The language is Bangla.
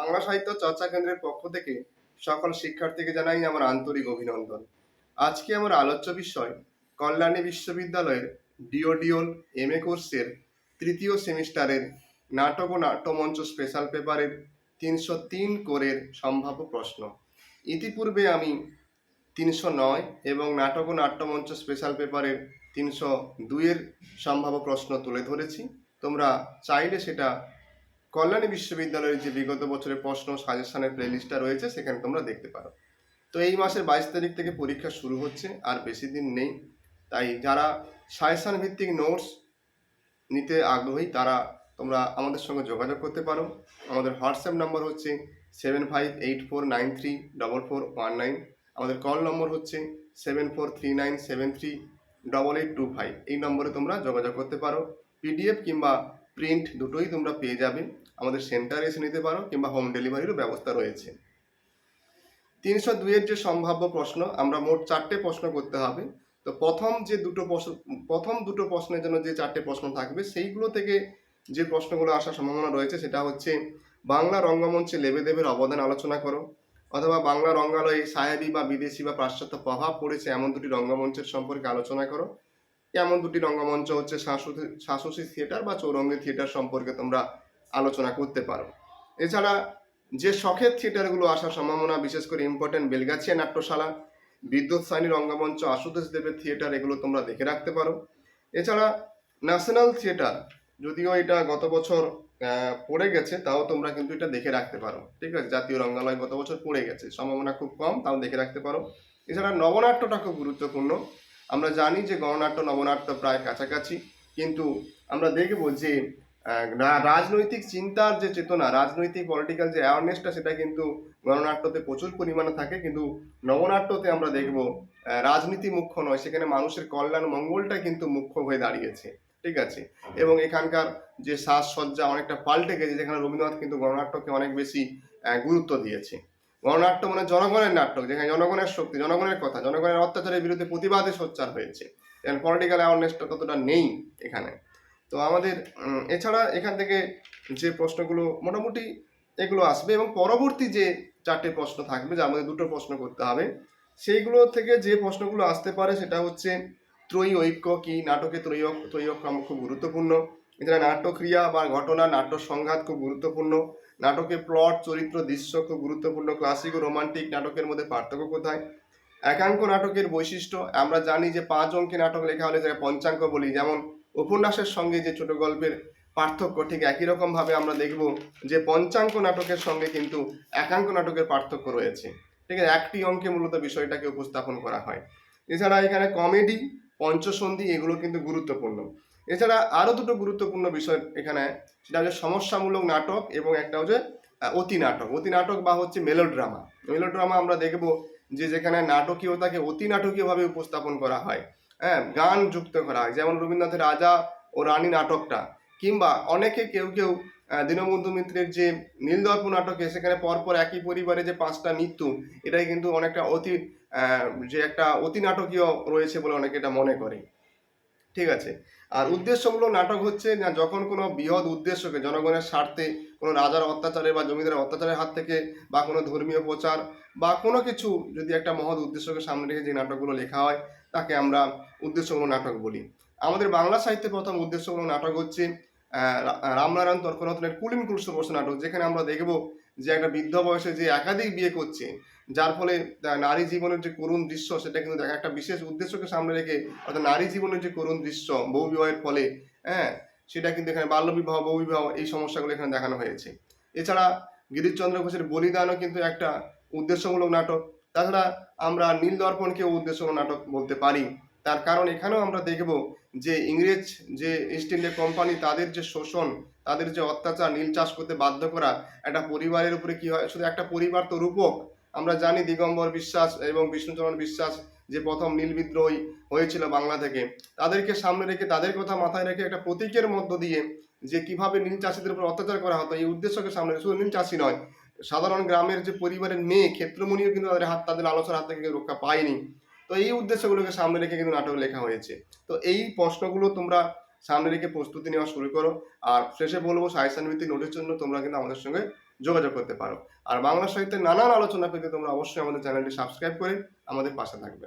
বাংলা সাহিত্য চর্চা কেন্দ্রের পক্ষ থেকে সকল শিক্ষার্থীকে জানাই আমার আন্তরিক অভিনন্দন। আজকে আমার আলোচ্য বিষয়, কল্যাণী বিশ্ববিদ্যালয়ের ডিওডিওল এম এ কোর্সের তৃতীয় সেমিস্টারের নাটক ও নাট্যমঞ্চ স্পেশাল পেপারের তিনশো তিন কোরের সম্ভাব্য প্রশ্ন। ইতিপূর্বে আমি তিনশো নয় এবং নাটক ও নাট্যমঞ্চ স্পেশাল পেপারের তিনশো দুইয়ের সম্ভাব্য প্রশ্ন তুলে ধরেছি। তোমরা চাইলে সেটা কল্যাণী বিশ্ববিদ্যালয়ের যে বিগত বছরের প্রশ্ন সাজেশনের প্লেলিস্টটা রয়েছে, সেখানে তোমরা দেখতে পারো। তো এই মাসের বাইশ তারিখ থেকে পরীক্ষা শুরু হচ্ছে, আর বেশি দিন নেই। তাই যারা সাজেশন ভিত্তিক নোটস নিতে আগ্রহী, তারা তোমরা আমাদের সঙ্গে যোগাযোগ করতে পারো। আমাদের হোয়াটসঅ্যাপ নম্বর হচ্ছে seven five eight four nine three double four one nine আমাদের কল নম্বর হচ্ছে seven four three nine seven three double eight two five এই নম্বরে তোমরা যোগাযোগ করতে পারো। পিডিএফ কিংবা প্রিন্ট দুটোই তোমরা পেয়ে যাবে। আমাদের সেন্টারে এসে নিতে পারো কিংবা হোম ডেলিভারিরও ব্যবস্থা রয়েছে। তিনশো দুইয়ের যে সম্ভাব্য প্রশ্ন, আমরা মোট চারটে প্রশ্ন করতে হবে। তো প্রথম যে দুটো প্রশ্ন, প্রথম দুটো প্রশ্নের জন্য যে চারটে প্রশ্ন থাকবে, সেইগুলো থেকে যে প্রশ্নগুলো আসার সম্ভাবনা রয়েছে, সেটা হচ্ছে, বাংলা রঙ্গমঞ্চে লেবেদেবের অবদান আলোচনা করো, অথবা বাংলা রঙ্গালয়ে সাহেবি বা বিদেশি বা পাশ্চাত্য প্রভাব পড়েছে এমন দুটি রঙ্গমঞ্চের সম্পর্কে আলোচনা করো। এমন দুটি রঙ্গমঞ্চ হচ্ছে শাশ্বতী থিয়েটার বা চৌরঙ্গী থিয়েটার সম্পর্কে তোমরা আলোচনা করতে পারো। এছাড়া যে শখের থিয়েটারগুলো আসার সম্ভাবনা, বিশেষ করে ইম্পর্টেন্ট বেলগাছিয়া নাট্যশালা বিদ্যুৎ সাইনি রঙ্গমঞ্চ, আশুতোষ দেবের থিয়েটার, এগুলো তোমরা দেখে রাখতে পারো। এছাড়া ন্যাশনাল থিয়েটার, যদিও এটা গত বছর পড়ে গেছে, তাও তোমরা কিন্তু এটা দেখে রাখতে পারো। ঠিক আছে? জাতীয় রঙ্গালয় গত বছর পড়ে গেছে, সম্ভাবনা খুব কম, তাও দেখে রাখতে পারো। এছাড়া নবনাট্যটা খুব গুরুত্বপূর্ণ। আমরা জানি যে গণনাট্য, নবনাট্য প্রায় কাছাকাছি, কিন্তু আমরা দেখব যে রাজনৈতিক চিন্তার যে চেতনা, রাজনৈতিক পলিটিক্যাল যে অ্যাওয়ারনেসটা সেটা কিন্তু গণনাট্যতে প্রচুর পরিমাণে থাকে, কিন্তু নবনাট্যতে আমরা দেখব রাজনীতি মুখ্য নয়, সেখানে মানুষের কল্যাণ মঙ্গলটা কিন্তু মুখ্য হয়ে দাঁড়িয়েছে, ঠিক আছে? এবং এখানকার যে সাজসজ্জা অনেকটা পাল্টে গেছে, যেখানে রবীন্দ্রনাথ কিন্তু গণনাট্যকে অনেক বেশি গুরুত্ব দিয়েছে। গণনাট্য মানে জনগণের নাটক, যেখানে জনগণের শক্তি, জনগণের কথা, জনগণের অত্যাচারের বিরুদ্ধে প্রতিবাদে সোচ্চার হয়েছে। পলিটিক্যাল অ্যাওয়ারনেসটা ততটা নেই এখানে। তো আমাদের এছাড়া এখান থেকে যে প্রশ্নগুলো মোটামুটি এগুলো আসবে এবং পরবর্তী যে চারটে প্রশ্ন থাকবে যার আমাদের দুটো প্রশ্ন করতে হবে, সেইগুলো থেকে যে প্রশ্নগুলো আসতে পারে সেটা হচ্ছে ত্রয়ী ঐক্য কি? নাটকে ত্রয়ী ত্রয়ী ঐক্য আমার খুব গুরুত্বপূর্ণ। এছাড়া নাট্যক্রিয়া বা ঘটনা নাট্য সংঘাত খুব গুরুত্বপূর্ণ। নাটকে প্লট, চরিত্র, দৃশ্য খুব গুরুত্বপূর্ণ। ক্লাসিক ও রোমান্টিক নাটকের মধ্যে পার্থক্য কোথায়? একাঙ্ক নাটকের বৈশিষ্ট্য, আমরা জানি যে পাঁচ অঙ্কে নাটক লেখা হলে যাকে পঞ্চাঙ্ক বলি। যেমন উপন্যাসের সঙ্গে যে ছোট গল্পের পার্থক্য, ঠিক একই রকম ভাবে আমরা দেখব যে পঞ্চাঙ্ক নাটকের সঙ্গে কিন্তু একাঙ্ক নাটকের পার্থক্য রয়েছে। ঠিক আছে, একটি অঙ্কে মূলত বিষয়টাকে উপস্থাপন করা হয়। এছাড়া এখানে কমেডি, পঞ্চসন্ধি, এগুলো কিন্তু গুরুত্বপূর্ণ। এছাড়া আরও দুটো গুরুত্বপূর্ণ বিষয় এখানে, সেটা হচ্ছে সমস্যামূলক নাটক এবং একটা হচ্ছে অতি নাটক। অতি নাটক বা হচ্ছে মেলোড্রামা মেলোড্রামা আমরা দেখব যে যেখানে নাটকীয়তাকে অতি নাটকীয়ভাবে উপস্থাপন করা হয়। হ্যাঁ গান যুক্ত করা হয়, যেমন রবীন্দ্রনাথের রাজা ও রানী নাটকটা। কিংবা অনেকে কেউ কেউ দীনবন্ধু মিত্রের যে নীলদর্প নাটকে সেখানে পরপর একই পরিবারে যে পাঁচটা মৃত্যু এটাই কিন্তু অনেকটা অতি যে একটা অতি নাটকীয় রয়েছে বলে অনেকে এটা মনে করে। ঠিক আছে। আর উদ্দেশ্যমূলক নাটক হচ্ছে না, যখন কোনো বৃহৎ উদ্দেশ্যকে, জনগণের স্বার্থে কোনো রাজার অত্যাচারে বা জমিদারের অত্যাচারের হাত থেকে বা কোনো ধর্মীয় প্রচার বা কোনো কিছু যদি একটা মহৎ উদ্দেশ্যকে সামনে রেখে যে নাটকগুলো লেখা হয়, তাকে আমরা উদ্দেশ্যমূলক নাটক বলি। আমাদের বাংলা সাহিত্যে প্রথম উদ্দেশ্যমূলক নাটক হচ্ছে রামনারায়ণ তর্করত্নের কুলিন কুলস বর্ষ নাটক, যেখানে আমরা দেখব যে একটা বৃদ্ধ বয়সে যে একাধিক বিয়ে করছে, যার ফলে নারী জীবনের যে করুণ দৃশ্য, সেটা কিন্তু একটা বিশেষ উদ্দেশ্যকে সামনে রেখে অর্থাৎ নারী জীবনের যে করুণ দৃশ্য, বহু বিবাহের ফলে হ্যাঁ সেটা কিন্তু এখানে বাল্যবিবাহ বহু বিবাহ এই সমস্যাগুলো এখানে দেখানো হয়েছে। এছাড়া গিরিশচন্দ্র ঘোষের বলিদানও কিন্তু একটা উদ্দেশ্যমূলক নাটক। তাছাড়া আমরা নীল দর্পণকেও উদ্দেশ্যমূলক নাটক বলতে পারি। তার কারণ এখানেও আমরা দেখব যে ইংরেজ যে ইস্ট ইন্ডিয়া কোম্পানি তাদের যে শোষণ, তাদের যে অত্যাচার, নীল চাষ করতে বাধ্য করা, একটা পরিবারের উপরে কি হয়? শুধু একটা পরিবার তো রূপক। আমরা জানি দিগম্বর বিশ্বাস এবং বিষ্ণুচরণ বিশ্বাস যে প্রথম নীল বিদ্রোহী হয়েছিল বাংলা থেকে। তাদেরকে সামনে রেখে, তাদের কথা মাথায় রেখে একটা প্রতীকের মধ্য দিয়ে যে কীভাবে নীল চাষিদের উপর অত্যাচার করা হতো, এই উদ্দেশ্যকে সামনে শুধু নীল চাষি নয়, সাধারণ গ্রামের যে পরিবারের মেয়ে ক্ষেত্রমণিও কিন্তু তাদের হাত, তাদের আলোচনার হাত থেকে রক্ষা পায়নি। তো এই উদ্দেশ্যগুলোকে সামনে রেখে কিন্তু নাটক লেখা হয়েছে। তো এই প্রশ্নগুলো তোমরা সামনে রেখে প্রস্তুতি নেওয়া শুরু করো আর শেষে বলব সাজেশন ভিত্তিক নোটের জন্য তোমরা কিন্তু আমাদের সঙ্গে যোগাযোগ করতে পারো। আর বাংলা সাহিত্যের নানান আলোচনা পেতে তোমরা অবশ্যই আমাদের চ্যানেলটি সাবস্ক্রাইব করে আমাদের পাশে থাকবে।